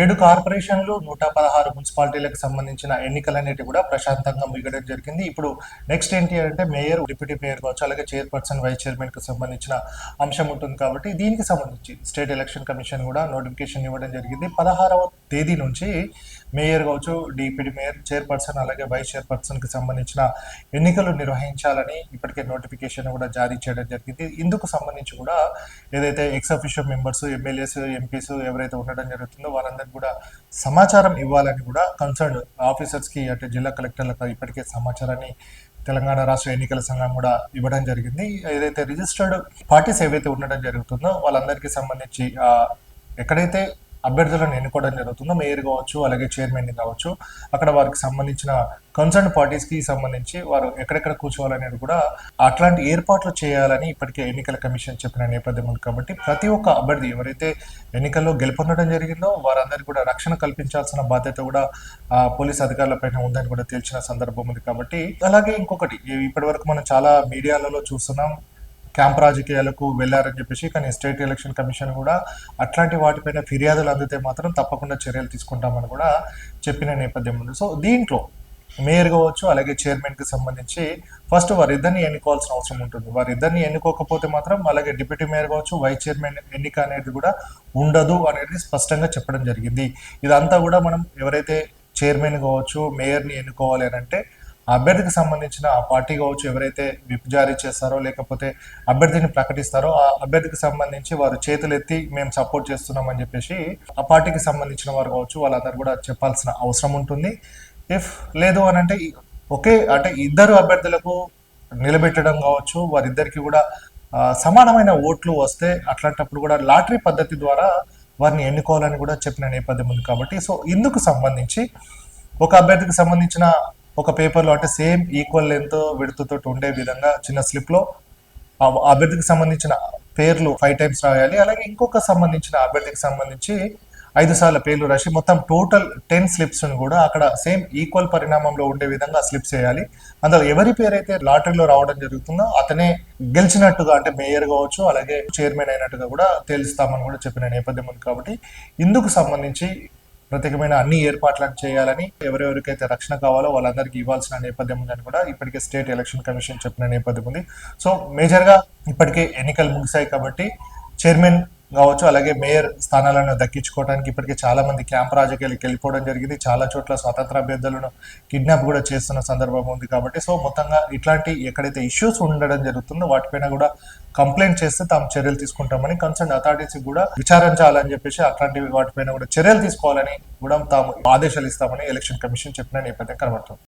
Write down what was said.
ఏడు కార్పొరేషన్లు నూట పదహారు మున్సిపాలిటీలకు సంబంధించిన ఎన్నికలు కూడా ప్రశాంతంగా మిగడం జరిగింది. ఇప్పుడు నెక్స్ట్ ఏంటి అంటే మేయర్ డిప్యూటీ మేయర్ కావచ్చు అలాగే చైర్పర్సన్ వైస్ చైర్మన్కి సంబంధించిన అంశం ఉంటుంది కాబట్టి దీనికి సంబంధించి స్టేట్ ఎలక్షన్ కమిషన్ కూడా నోటిఫికేషన్ ఇవ్వడం జరిగింది. పదహారవ తేదీ నుంచి మేయర్ కావచ్చు డిప్యూటీ మేయర్ చైర్పర్సన్ అలాగే వైస్ చైర్పర్సన్కి సంబంధించిన ఎన్నికలు నిర్వహించాలని ఇప్పటికే నోటిఫికేషన్ కూడా జారీ చేయడం జరిగింది. ఇందుకు సంబంధించి కూడా ఏదైతే ex officio members MLAs MPs ఎవరైతే ఉండడం జరుగుతుందో వారందరికీ కూడా సమాచారం ఇవ్వాలని కూడా కన్సర్న్ ఆఫీసర్స్కి అంటే జిల్లా కలెక్టర్లకు ఇప్పటికే సమాచారాన్ని తెలంగాణ రాష్ట్ర ఎన్నికల సంఘం కూడా ఇవ్వడం జరిగింది. ఏదైతే రిజిస్టర్డ్ పార్టీస్ ఏవైతే ఉండడం జరుగుతుందో వాళ్ళందరికీ సంబంధించి ఎక్కడైతే అభ్యర్థులను ఎన్నుకోవడం జరుగుతుందో మేయర్ కావచ్చు అలాగే చైర్మన్ కావచ్చు అక్కడ వారికి సంబంధించిన కన్సర్న్ పార్టీస్కి సంబంధించి వారు ఎక్కడెక్కడ కూర్చోవాలనేది కూడా అట్లాంటి ఏర్పాట్లు చేయాలని ఇప్పటికే ఎన్నికల కమిషన్ చెప్పిన నేపథ్యం ఉంది. కాబట్టి ప్రతి ఒక్క అభ్యర్థి ఎవరైతే ఎన్నికల్లో గెలుపొందడం జరిగిందో వారందరికీ కూడా రక్షణ కల్పించాల్సిన బాధ్యత కూడా ఆ, పోలీస్ అధికారుల పైన ఉందని కూడా తేల్చిన సందర్భం ఉంది. కాబట్టి అలాగే ఇంకొకటి ఇప్పటి వరకు మనం చాలా మీడియాలలో చూస్తున్నాం క్యాంప్ రాజకీయాలకు వెళ్ళారని చెప్పేసి కానీ స్టేట్ ఎలక్షన్ కమిషన్ కూడా అట్లాంటి వాటిపైన ఫిర్యాదులు అందితే మాత్రం తప్పకుండా చర్యలు తీసుకుంటామని కూడా చెప్పిన నేపథ్యం ఉంది. సో దీంట్లో మేయర్ కావచ్చు అలాగే చైర్మన్కి సంబంధించి ఫస్ట్ వారిద్దరిని ఎన్నుకోవాల్సిన అవసరం ఉంటుంది. వారిద్దరిని ఎన్నుకోకపోతే మాత్రం అలాగే డిప్యూటీ మేయర్ కావచ్చు వైస్ చైర్మన్ ఎన్నిక అనేది కూడా ఉండదు అనేది స్పష్టంగా చెప్పడం జరిగింది. ఇదంతా కూడా మనం ఎవరైతే చైర్మన్ కావచ్చు మేయర్ని ఎన్నుకోవాలి అని అంటే అభ్యర్థికి సంబంధించిన ఆ పార్టీ కావచ్చు ఎవరైతే విప్ జారీ చేస్తారో లేకపోతే అభ్యర్థిని ప్రకటిస్తారో ఆ అభ్యర్థికి సంబంధించి వారు చేతులు ఎత్తి మేము సపోర్ట్ చేస్తున్నామని చెప్పేసి ఆ పార్టీకి సంబంధించిన వారు కావచ్చు వాళ్ళందరూ కూడా చెప్పాల్సిన అవసరం ఉంటుంది. ఇఫ్ లేదు అని అంటే ఒకే అంటే ఇద్దరు అభ్యర్థులకు నిలబెట్టడం కావచ్చు వారిద్దరికి కూడా సమానమైన ఓట్లు వస్తే అట్లాంటప్పుడు కూడా లాటరీ పద్ధతి ద్వారా వారిని ఎన్నుకోవాలని కూడా చెప్పిన నేపథ్యం ఉంది కాబట్టి సో ఇందుకు సంబంధించి ఒక అభ్యర్థికి సంబంధించిన ఒక పేపర్లో అంటే సేమ్ ఈక్వల్ లెంత్ విడుతుతో ఉండే విధంగా చిన్న స్లిప్లో అభ్యర్థికి సంబంధించిన పేర్లు ఫైవ్ టైమ్స్ రాయాలి. అలాగే ఇంకొక సంబంధించిన అభ్యర్థికి సంబంధించి ఐదు సార్లు పేర్లు రాసి మొత్తం టోటల్ టెన్ స్లిప్స్ కూడా అక్కడ సేమ్ ఈక్వల్ పరిణామంలో ఉండే విధంగా స్లిప్స్ వేయాలి. అందులో ఎవరి పేరైతే లాటరీలో రావడం జరుగుతుందో అతనే గెలిచినట్టుగా అంటే మేయర్ కావచ్చు అలాగే చైర్మన్ అయినట్టుగా కూడా తేలుస్తామని కూడా చెప్పిన నేపథ్యం ఉంది కాబట్టి ఇందుకు సంబంధించి ప్రత్యేకమైన అన్ని ఏర్పాట్లను చేయాలని ఎవరెవరికైతే రక్షణ కావాలో వాళ్ళందరికీ ఇవ్వాల్సిన నేపథ్యం ఉందని కూడా ఇప్పటికే స్టేట్ ఎలక్షన్ కమిషన్ చెప్పిన నేపథ్యం ఉంది. సో మేజర్గా ఇప్పటికే ఎన్నికలు ముగిశాయి కాబట్టి చైర్మన్ కావచ్చు అలాగే మేయర్ స్థానాలను దక్కించుకోవడానికి ఇప్పటికే చాలా మంది క్యాంప్ రాజకీయాలకు వెళ్ళిపోవడం జరిగింది. చాలా చోట్ల స్వతంత్ర అభ్యర్థులను కిడ్నాప్ కూడా చేస్తున్న సందర్భం ఉంది కాబట్టి సో మొత్తంగా ఇట్లాంటి ఎక్కడైతే ఇష్యూస్ ఉండడం జరుగుతుందో వాటిపైన కూడా కంప్లైంట్ చేస్తే తాము చర్యలు తీసుకుంటామని కన్సర్న్ అథారిటీస్ కూడా విచారించాలని చెప్పేసి అట్లాంటి వాటిపైన కూడా చర్యలు తీసుకోవాలని కూడా తాము ఆదేశాలు ఇస్తామని ఎలక్షన్ కమిషన్ చెప్పిన నేపథ్యం కనబడుతుంది.